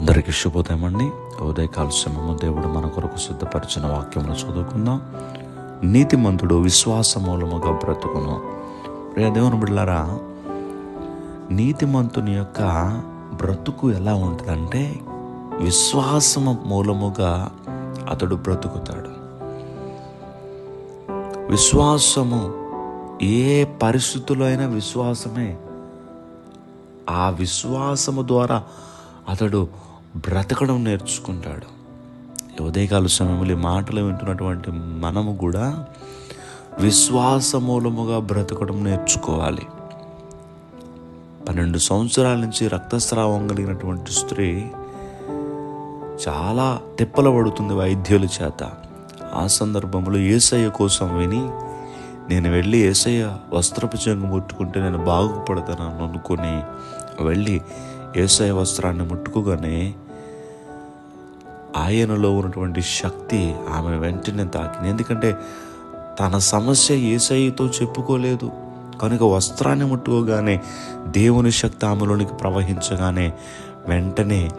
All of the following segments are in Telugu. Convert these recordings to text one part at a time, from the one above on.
అందరికీ శుభోదయమండి. ఉదయకాల సమయము దేవుడు మన కొరకు సిద్ధపరిచిన వాక్యమును చదువుకుందాం. నీతిమంతుడు విశ్వాస మూలముగా బ్రతుకును. ప్రియ దేవుని బిడ్డలారా నీతిమంతుని యొక్క బ్రతుకు ఎలా ఉంటుందంటే విశ్వాసము మూలముగా అతడు బ్రతుకుతాడు. విశ్వాసము ఏ పరిస్థితుల్లో అయినా విశ్వాసమే. ఆ విశ్వాసము ద్వారా అతడు బ్రతకడం నేర్చుకుంటాడు. ఈ ఉదయకాల సమయంలో ఈ మాటలు వింటున్నటువంటి మనము కూడా విశ్వాస మూలముగా బ్రతకడం నేర్చుకోవాలి. పన్నెండు సంవత్సరాల నుంచి రక్తస్రావం కలిగినటువంటి స్త్రీ చాలా తిప్పల పడుతుంది వైద్యుల చేత. ఆ సందర్భంలో ఏసయ్య కోసం విని నేను వెళ్ళి ఏసయ్య వస్త్రపు చెంగు ముట్టుకుంటే నేను బాగుపడతాను అనుకుని వెళ్ళి ఏసయ వస్త్రాన్ని ముట్టుకోగానే ఆయనలో ఉన్నటువంటి శక్తి ఆమె వెంటనే తాకింది. ఎందుకంటే తన సమస్య ఏసయ్యతో చెప్పుకోలేదు. కనుక వస్త్రాన్ని ముట్టుకోగానే దేవుని శక్తి ఆమెలోనికి ప్రవహించగానే వెంటనే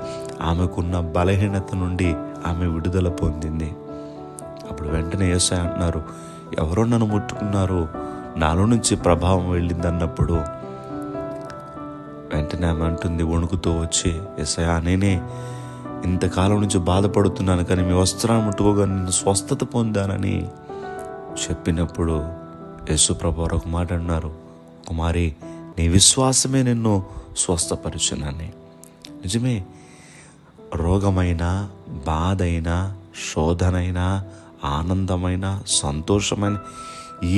ఆమెకున్న బలహీనత నుండి ఆమె విడుదల పొందింది. అప్పుడు వెంటనే ఏసై అంటున్నారు ఎవరో నన్ను ముట్టుకున్నారు నాలో నుంచి ప్రభావం వెళ్ళింది అన్నప్పుడు వెంటనే ఆమె అంటుంది వణుకుతూ వచ్చి ఎసయా నేనే ఇంతకాలం నుంచి బాధపడుతున్నాను కానీ మీ వస్త్రాన్ని ముట్టుకోగా నేను స్వస్థత పొందానని చెప్పినప్పుడు యేసుప్రభు వారు ఒక మాట అన్నారు కుమారి నీ విశ్వాసమే నిన్ను స్వస్థపరుచునని. నిజమే రోగమైన అయినా శోధనైన ఆనందమైన సంతోషమైన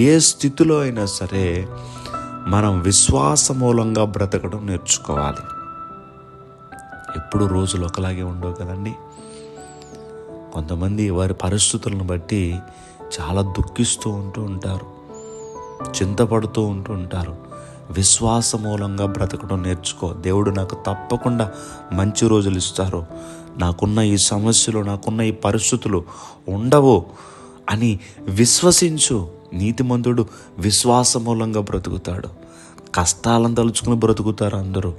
ఏ స్థితిలో అయినా సరే మనం విశ్వాస మూలంగా బ్రతకడం నేర్చుకోవాలి. ఎప్పుడు రోజులు ఒకలాగే ఉండవు కదండి. కొంతమంది వారి పరిస్థితులను బట్టి చాలా దుఃఖిస్తూ ఉంటూ ఉంటారు. చింతపడుతూ ఉంటూ ఉంటారు. విశ్వాస మూలంగా బ్రతకడం నేర్చుకో. దేవుడు నాకు తప్పకుండా మంచి రోజులు ఇస్తారు నాకున్న ఈ సమస్యలు నాకున్న ఈ పరిస్థితులు ఉండవు అని విశ్వసించు. నీతిమంతుడు విశ్వాస మూలంగా బ్రతుకుతాడు. కష్టాలను తలుచుకుని బ్రతుకుతారు అందరూ.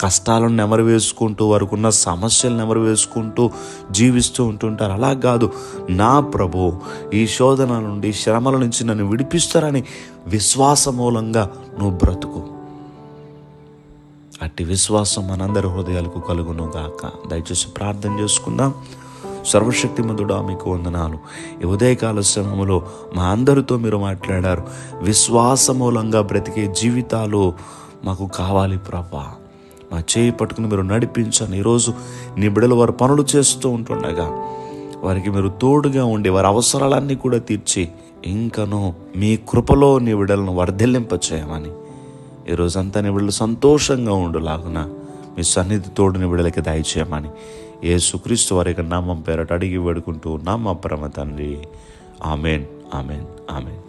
కష్టాలను నెమరు వేసుకుంటూ వారికి ఉన్న సమస్యలు నెమరు వేసుకుంటూ జీవిస్తూ ఉంటుంటారు. అలా కాదు. నా ప్రభు ఈ శోధన నుండి శ్రమల నుంచి నన్ను విడిపిస్తారని విశ్వాస మూలంగా నువ్వు బ్రతుకు. అట్టి విశ్వాసం మనందరి హృదయాలకు కలుగును గాక దయచేసి ప్రార్థన చేసుకుందాం. సర్వశక్తిమంతుడా మీకు వందనాలు. ఈ ఉదయకాల సమయంలో మా అందరితో మీరు మాట్లాడారు. విశ్వాసమూలంగా బ్రతికే జీవితాలు మాకు కావాలి ప్రభా. మా చేయి పట్టుకుని మీరు నడిపించండి. ఈరోజు నీ బిడలు వారు పనులు చేస్తూ ఉంటుండగా వారికి మీరు తోడుగా ఉండి వారి అవసరాలన్నీ కూడా తీర్చి ఇంకనో మీ కృపలో నీ బిడలను వర్ధిల్లింపచేయమని. ఈరోజంతా నీ బిడ్డలు సంతోషంగా ఉండులాగున మీ సన్నిధి తోడు నీ బిడ్డలకి దయచేయమని. యేసుక్రీస్తు వారి యొక్క నామం పేరట అడిగి వేడుకుంటూ నామ పరమ తండ్రి. Amen amen amen.